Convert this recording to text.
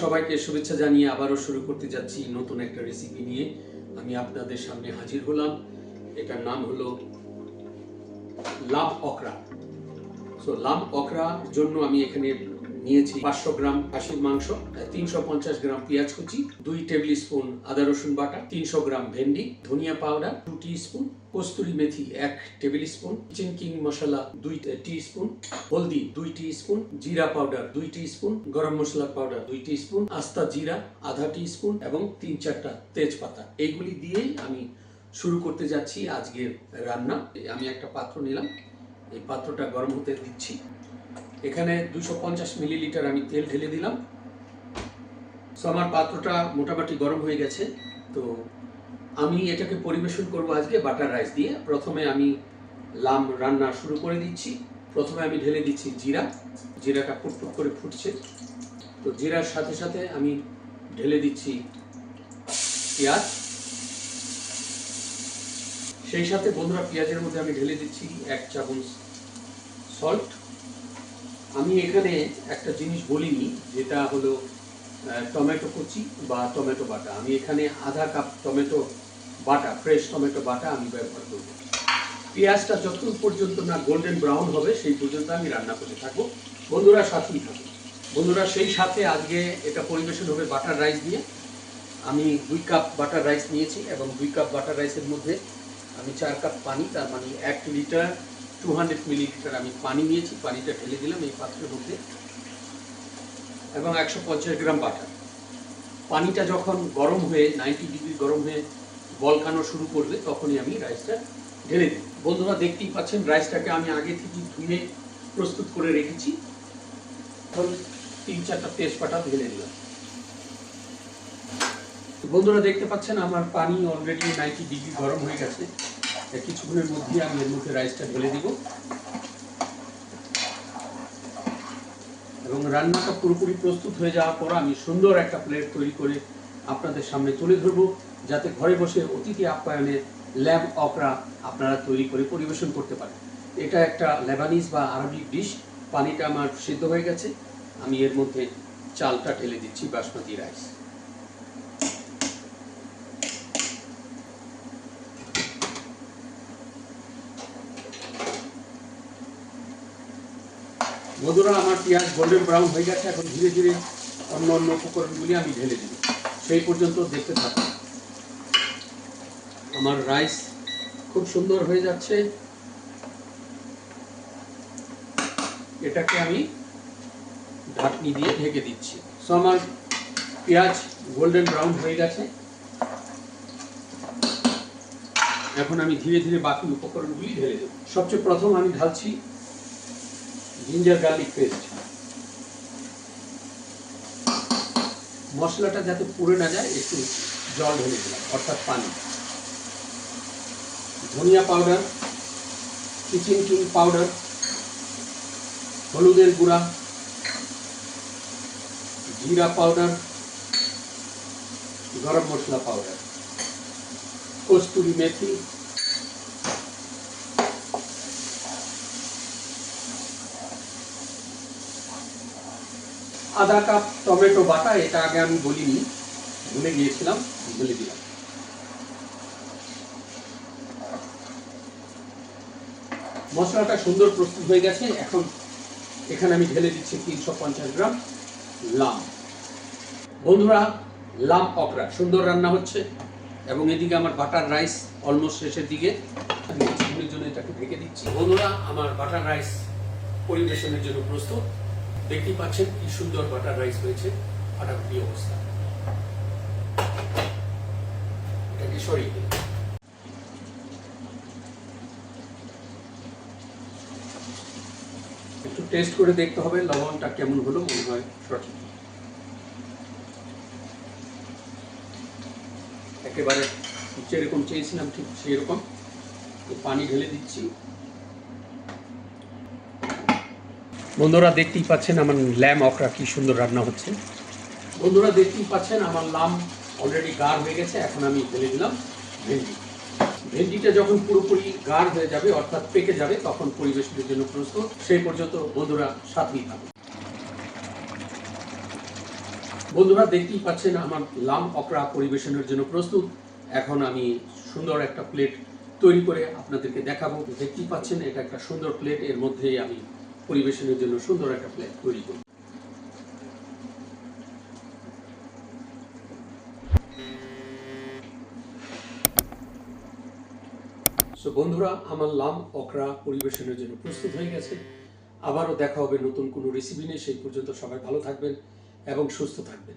সবাইকে শুভেচ্ছা জানিয়ে আবারও শুরু করতে যাচ্ছি নতুন একটা রেসিপি নিয়ে। আমি আপনাদের সামনে হাজির হলাম। এটার নাম হলো লাভ অকরা। সো লাভ অকরার জন্য আমি এখানে নিয়েছি পাঁচশো গ্রাম খাসির মাংস, তিনশো পঞ্চাশ গ্রাম পেঁয়াজ কুচি, দুই টেবিল স্পুন আদা রসুন বাটা, তিনশো গ্রাম ভেন্ডি, ধনিয়া পাউডার টু টি স্পুন কস্তুরি মেথি এক টেবিল স্পুন কিচেন কিং মশলা দুই টি স্পুন হলদি দুই টি স্পুন জিরা পাউডার দুই টি স্পুন গরম মশলা পাউডার দুই টি স্পুন আস্তা জিরা আধা টি স্পুন এবং তিন চারটা তেজপাতা। এইগুলি দিয়েই আমি শুরু করতে যাচ্ছি আজকের রান্না। আমি একটা পাত্র নিলাম। এই পাত্রটা গরম হতে দিচ্ছি। এখানে দুশো মিলিলিটার আমি তেল ঢেলে দিলাম। সো আমার পাত্রটা মোটামুটি গরম হয়ে গেছে। তো আমি এটাকে পরিবেশন করব আজকে বাটার রাইস দিয়ে। প্রথমে আমি লাম রান্না শুরু করে দিচ্ছি। প্রথমে আমি ঢেলে দিচ্ছি জিরা। জিরাটা ফুটফুট করে ফুটছে। তো জিরার সাথে সাথে আমি ঢেলে দিচ্ছি পেঁয়াজ। সেই সাথে বন্ধুরা পেঁয়াজের মধ্যে আমি ঢেলে দিচ্ছি এক চামচ সল্ট আমি এখানে একটা জিনিস বলিনি, যেটা হলো টমেটো কুচি বা টমেটো বাটা। আমি এখানে আধা কাপ টমেটো বাটা ফ্রেশ টমেটো বাটা আমি ব্যবহার করব। পেঁয়াজটা যতক্ষণ পর্যন্ত না গোল্ডেন ব্রাউন হবে, সেই পর্যন্ত আমি রান্না করে থাকব। বন্ধুরা সাথেই থাকব বন্ধুরা, সেই সাথে আজকে এটা পরিবেশন হবে বাটার রাইস দিয়ে। আমি দুই কাপ বাটার রাইস নিয়েছি এবং দুই কাপ বাটার রাইসের মধ্যে আমি চার কাপ পানি, তার মানে এক লিটার টু হান্ড্রেড মিলিলিটার আমি পানি নিয়েছি, পানিটা ঢেলে দিলাম এই পাত্রের মধ্যে। এবং একশো পঞ্চাশ গ্রাম বাটার। পানিটা যখন গরম হয়ে নাইনটি ডিগ্রি গরম হয়ে বলকানো শুরু করবে, তখনই আমি রাইসটা ঢেলে দিই বন্ধুরা দেখতেই পাচ্ছেন রাইসটাকে আমি আগে থেকে ধুয়ে প্রস্তুত করে রেখেছি। এখন তিন চারটা তেজপাতা ঢেলে দিলাম। বন্ধুরা দেখতে পাচ্ছেন, আমার পানি অলরেডি নাইনটি ডিগ্রি গরম হয়ে গেছে। কিছুক্ষণের মধ্যে আমি এর মধ্যে রাইসটা ঢেলে দিব। এবং রান্নাটা পুরোপুরি প্রস্তুত হয়ে যাওয়ার পর আমি সুন্দর একটা প্লেট তৈরি করে আপনাদের সামনে তুলে ধরবো, যাতে ঘরে বসে অতিথি আপ্যায়নে ল্যাব অকরা আপনারা তৈরি করে পরিবেশন করতে পারেন। এটা একটা লেবানিজ বা আরবিক ডিশ পানিটা আমার সিদ্ধ হয়ে গেছে। আমি এর মধ্যে চালটা ঢেলে দিচ্ছি বাসমতি রাইস বন্ধুরা আমার পেঁয়াজ গোল্ডেন ব্রাউন হয়ে গেছে, এখন ধীরে ধীরে অন্য অন্য উপকরণগুলি আমি ঢেলে দিব সেই পর্যন্ত দেখতে থাকুন। আমার রাইস খুব সুন্দর হয়ে যাচ্ছে। এটাকে আমি ঢাকনি দিয়ে ঢেকে দিচ্ছি। সো, আমার পেঁয়াজ গোল্ডেন ব্রাউন হয়ে গেছে। এখন আমি ধীরে ধীরে বাকি উপকরণগুলি ঢেলে দেব। সবচেয়ে প্রথম আমি ঢালছি জিঞ্জার গার্লিক পেস্ট মশলাটা যাতে পুড়ে না যায়, একটু জল ঢেলে দিলাম, অর্থাৎ পানি। ধনিয়া পাউডার কিচেন কিং পাউডার হলুদের গুঁড়া, জিরা পাউডার গরম মশলা পাউডার কস্তুরি মেথি আধা কাপ টমেটো বাটা, এটা আগে আমি বলিনি, ভুলে গিয়েছিলাম, বলে দিলাম। মশলাটা সুন্দর প্রস্তুত হয়ে গেছে, এখন এখানে আমি ঢেলে দিচ্ছি তিনশো পঞ্চাশ গ্রাম লাম। বন্ধুরা, লাম অকরা, সুন্দর রান্না হচ্ছে, এবং এদিকে আমার বাটার রাইস অলমোস্ট শেষের দিকে। আমি জন্য এটাকে ঢেকে দিচ্ছি। বন্ধুরা, আমার বাটার রাইস পরিবেশনের জন্য প্রস্তুত। দেখতেই পাচ্ছেন কি সুন্দর বাটার রাইস হয়েছে ফাটাফাটি অবস্থা। এটাকে সরিয়ে। একটু টেস্ট করে দেখতে হবে, লবণটা কেমন হলো মনে হয় সঠিক। একেবারে যেরকম চেয়েছিলাম ঠিক সেরকম। তো পানি ঢেলে দিচ্ছি। বন্ধুরা দেখতেই পাচ্ছেন আমার ল্যাম অকরা কি সুন্দর রান্না হচ্ছে। বন্ধুরা দেখতেই পাচ্ছেন আমার লাম অলরেডি গাঢ় হয়ে গেছে, এখন আমি ঢেলে দিলাম ভেন্ডি। ভেন্ডিটা যখন পুরোপুরি গাঢ় হয়ে যাবে, অর্থাৎ পেকে যাবে, তখন পরিবেশনের জন্য প্রস্তুত। সেই পর্যন্ত বন্ধুরা সাথেই থাকুন। বন্ধুরা দেখতেই পাচ্ছেন আমার লাম অকরা পরিবেশনের জন্য প্রস্তুত। এখন আমি সুন্দর একটা প্লেট তৈরি করে আপনাদেরকে দেখাবো। দেখতেই পাচ্ছেন এটা একটা সুন্দর প্লেট এর মধ্যেই আমি পরিবেশনের জন্য সুন্দর একটা প্লেট তৈরি করি সো বন্ধুরা, আমার লাম অকরা পরিবেশনের জন্য প্রস্তুত হয়ে গেছে। আবারও দেখা হবে নতুন কোনো রেসিপি নিয়ে। সেই পর্যন্ত সবাই ভালো থাকবেন এবং সুস্থ থাকবেন।